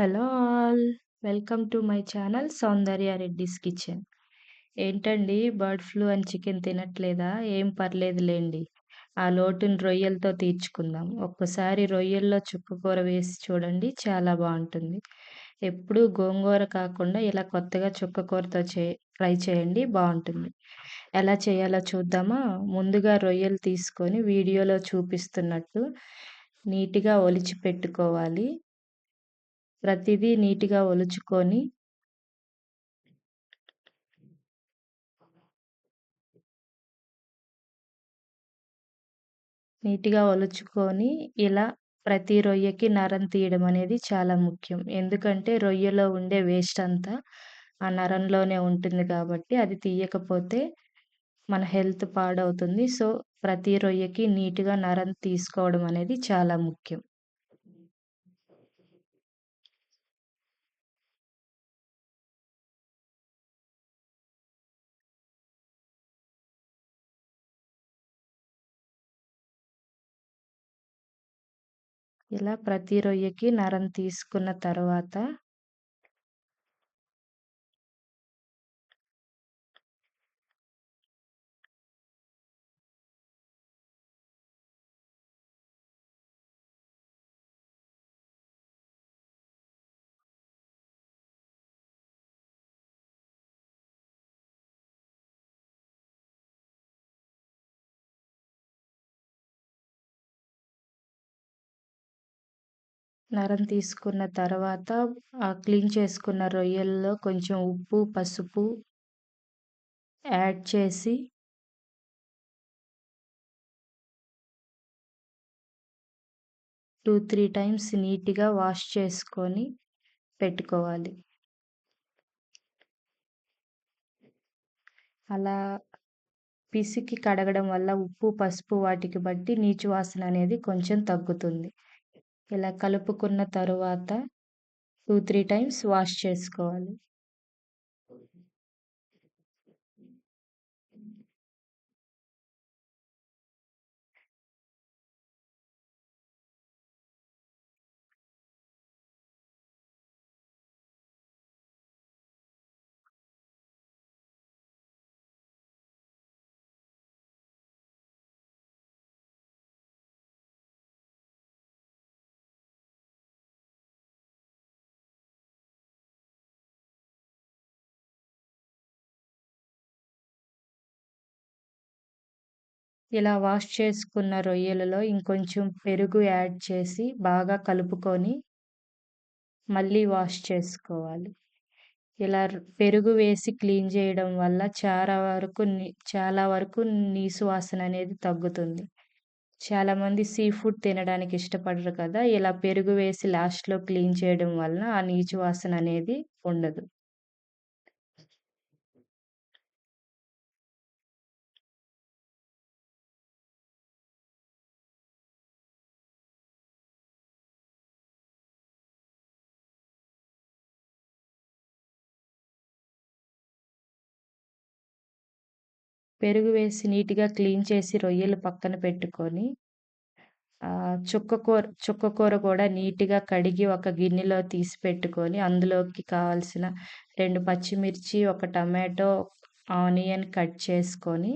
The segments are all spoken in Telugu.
Hello all! Welcome to my channel Soundarya Reddy's kitchen. ఏంటండి బర్డ్ ఫ్లూ అని చికెన్ తినట్లేదా? ఏం పర్లేదులేండి ఆ లోటుని రొయ్యలతో తీర్చుకుందాం. ఒక్కసారి రొయ్యల్లో చుక్కకూర వేసి చూడండి చాలా బాగుంటుంది ఎప్పుడూ గోంగూర కాకుండా ఇలా కొత్తగా చుక్కకూరతో చే ట్రై చేయండి బాగుంటుంది ఎలా చేయాలో చూద్దామా? ముందుగా రొయ్యలు తీసుకొని వీడియోలో చూపిస్తున్నట్టు నీట్‌గా ఒలిచి పెట్టుకోవాలి. ప్రతిదీ నీట్‌గా ఒలుచుకొని నీట్‌గా ఒలుచుకొని ఇలా ప్రతి రొయ్యకి నరం తీయడం అనేది చాలా ముఖ్యం. ఎందుకంటే రొయ్యలో ఉండే వేస్ట్ అంతా ఆ నరంలోనే ఉంటుంది కాబట్టి అది తీయకపోతే మన హెల్త్ పాడవుతుంది. సో, ప్రతి రొయ్యకి నీట్‌గా నరం తీసుకోవడం అనేది చాలా ముఖ్యం. ఇలా ప్రతి రొయ్యకి నరం తీసుకున్న తర్వాత నరం తీసుకున్న తర్వాత ఆ క్లీన్ చేసుకున్న రొయ్యల్లో కొంచెం ఉప్పు, పసుపు యాడ్ చేసి టూ త్రీ టైమ్స్ నీట్‌గా వాష్ చేసుకొని పెట్టుకోవాలి. అలా పిసికి కడగడం వల్ల ఉప్పు, పసుపు వాటికి బట్టి నీచు వాసన అనేది కొంచెం తగ్గుతుంది. ఇలా కలుపుకున్న తరువాత టూ త్రీ టైమ్స్ వాష్ చేసుకోవాలి. ఇలా వాష్ చేసుకున్న రొయ్యలలో ఇంకొంచెం పెరుగు యాడ్ చేసి బాగా కలుపుకొని మళ్ళీ వాష్ చేసుకోవాలి. ఇలా పెరుగు వేసి క్లీన్ చేయడం వల్ల చాలా వరకు చాలా వరకు నీసు వాసన అనేది తగ్గుతుంది. చాలామంది సీ ఫుడ్ తినడానికి ఇష్టపడరు కదా! ఇలా పెరుగు వేసి లాస్ట్‌లో క్లీన్ చేయడం వలన ఆ నీచు వాసన అనేది ఉండదు. పెరుగు వేసి నీట్‌గా క్లీన్ చేసి రొయ్యలు పక్కన పెట్టుకొని ఆహ్, చుక్కకూర చుక్కకూర కూడా నీట్‌గా కడిగి ఒక గిన్నెలో తీసి పెట్టుకొని అందులోకి కావాల్సిన రెండు పచ్చిమిర్చి, ఒక టమాటో, ఆనియన్ కట్ చేసుకొని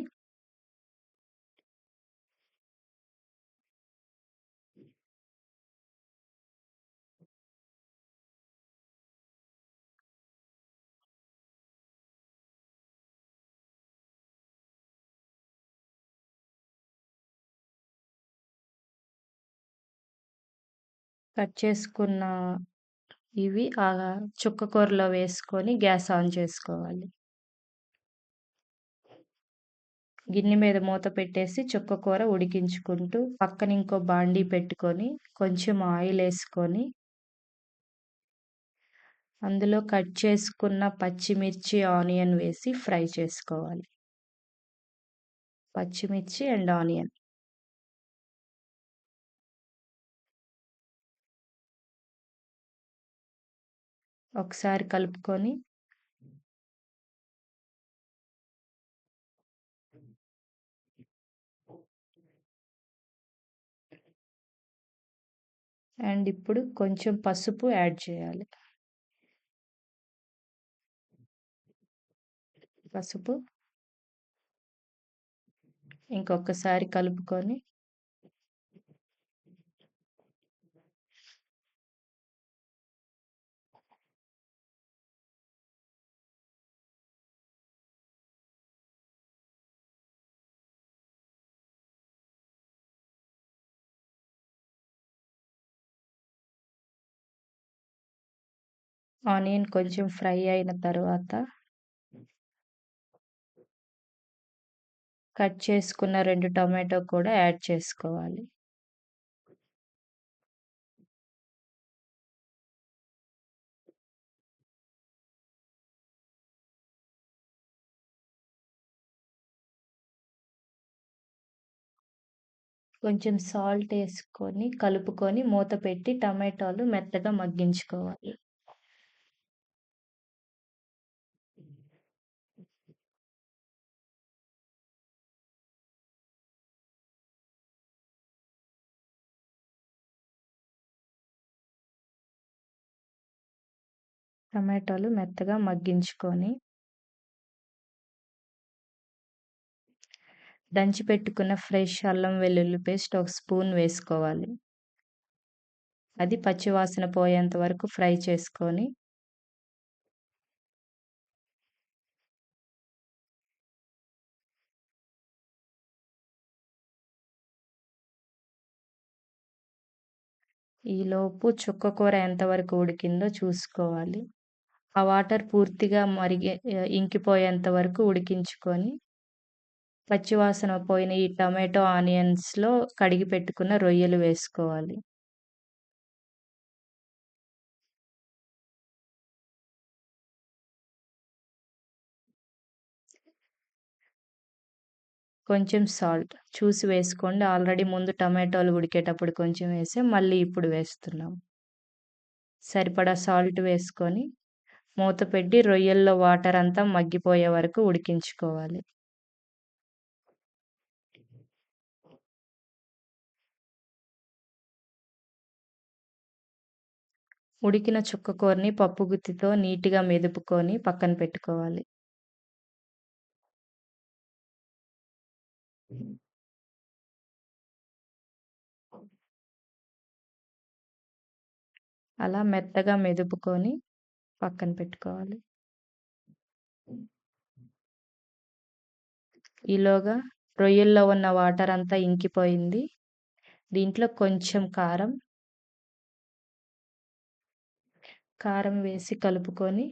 కట్ చేసుకున్న ఇవి చొక్క కూరలో వేసుకొని గ్యాస్ ఆన్ చేసుకోవాలి. గిన్నె మీద మూత పెట్టేసి చుక్క కూర ఉడికించుకుంటూ పక్కన ఇంకో బాండీ పెట్టుకొని కొంచెం ఆయిల్ వేసుకొని అందులో కట్ చేసుకున్న పచ్చిమిర్చి, ఆనియన్ వేసి ఫ్రై చేసుకోవాలి. పచ్చిమిర్చి అండ్ ఆనియన్. ఒకసారి కలుపుకొని అండ్ ఇప్పుడు కొంచెం పసుపు యాడ్ చేయాలి. పసుపు. ఇంకొకసారి కలుపుకొని ఆనియన్ కొంచెం ఫ్రై అయిన తర్వాత కట్ చేసుకున్న రెండు టొమాటో కూడా యాడ్ చేసుకోవాలి. కొంచెం సాల్ట్ వేసుకొని కలుపుకొని మూత పెట్టి టమాటాలు మెత్తగా మగ్గించుకోవాలి. టమాటాలు మెత్తగా మగ్గించుకొని దంచి పెట్టుకున్న ఫ్రెష్ అల్లం వెల్లుల్లి పేస్ట్ ఒక స్పూన్ వేసుకోవాలి. అది పచ్చివాసన పోయేంత వరకు ఫ్రై చేసుకొని ఈలోపు చుక్క కూర ఎంతవరకు ఉడికిందో చూసుకోవాలి. ఆ వాటర్ పూర్తిగా మరిగే ఇంకిపోయేంత వరకు ఉడికించుకొని పచ్చివాసన పోయిన ఈ టమాటో ఆనియన్స్లో కడిగి పెట్టుకున్న రొయ్యలు వేసుకోవాలి. కొంచెం సాల్ట్ చూసి వేసుకోండి. ఆల్రెడీ ముందు టమాటోలు ఉడికేటప్పుడు కొంచెం వేసి. మళ్ళీ ఇప్పుడు వేస్తున్నాం. సరిపడా సాల్ట్ వేసుకొని మూత పెట్టి రొయ్యల్లో వాటర్ అంతా మగ్గిపోయే వరకు ఉడికించుకోవాలి. ఉడికిన చుక్క కూరని పప్పు గుత్తితో నీట్గా మెదుపుకొని పక్కన పెట్టుకోవాలి. అలా మెత్తగా మెదుపుకొని పక్కన పెట్టుకోవాలి. ఈలోగా రొయ్యల్లో ఉన్న వాటర్ అంతా ఇంకిపోయింది. దీంట్లో కొంచెం కారం. కారం వేసి కలుపుకొని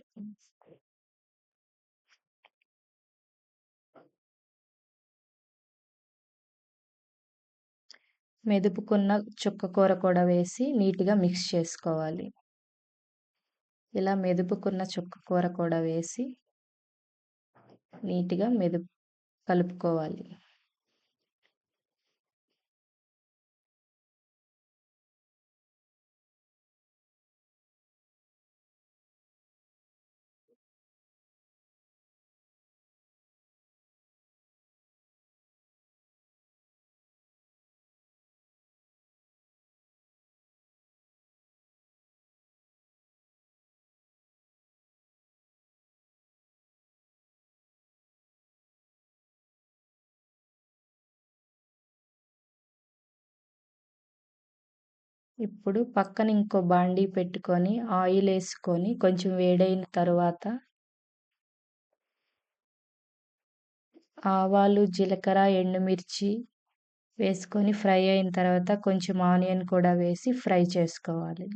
మెదుపుకున్న చుక్క కూర కూడా వేసి నీట్గా మిక్స్ చేసుకోవాలి. ఇలా మెదుపుకున్న చుక్క కూర కూడా వేసి నీట్గా మెదుపు కలుపుకోవాలి. ఇప్పుడు పక్కన ఇంకో బాండీ పెట్టుకొని ఆయిల్ వేసుకొని కొంచెం వేడైన తర్వాత ఆవాలు జీలకర్ర ఎండుమిర్చి వేసుకొని ఫ్రై అయిన తర్వాత కొంచెం ఆనియన్ కూడా వేసి ఫ్రై చేసుకోవాలి.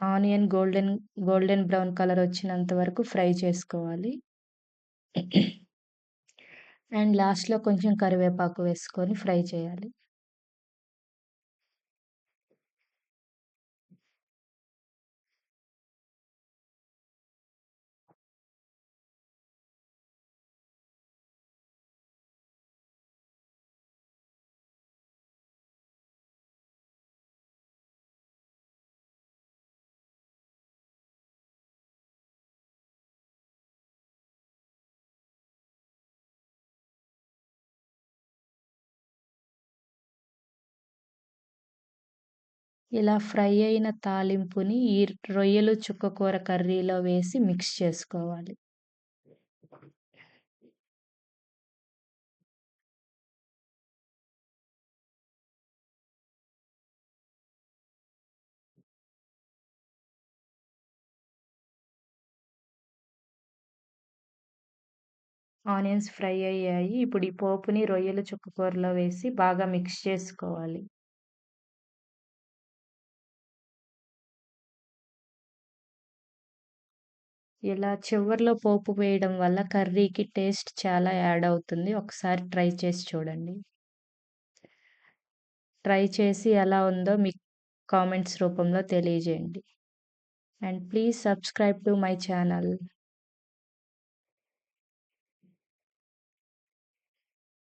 Onion golden golden brown colour వచ్చినంత వరకు ఫ్రై చేసుకోవాలి. అండ్ లాస్ట్లో కొంచెం కరివేపాకు వేసుకొని ఫ్రై చేయాలి. ఇలా ఫ్రై అయిన తాలింపుని ఈ రొయ్యలు చుక్కకూర కర్రీలో వేసి మిక్స్ చేసుకోవాలి. ఆనియన్స్ ఫ్రై అయ్యాయి. ఇప్పుడు ఈ పోపుని రొయ్యలు చుక్కకూరలో వేసి బాగా మిక్స్ చేసుకోవాలి. ఇలా చివర్లో పోపు వేయడం వల్ల కర్రీకి టేస్ట్ చాలా యాడ్ అవుతుంది. ఒకసారి ట్రై చేసి చూడండి. ట్రై చేసి ఎలా ఉందో మీ కామెంట్స్ రూపంలో తెలియజేయండి. And please subscribe to my channel.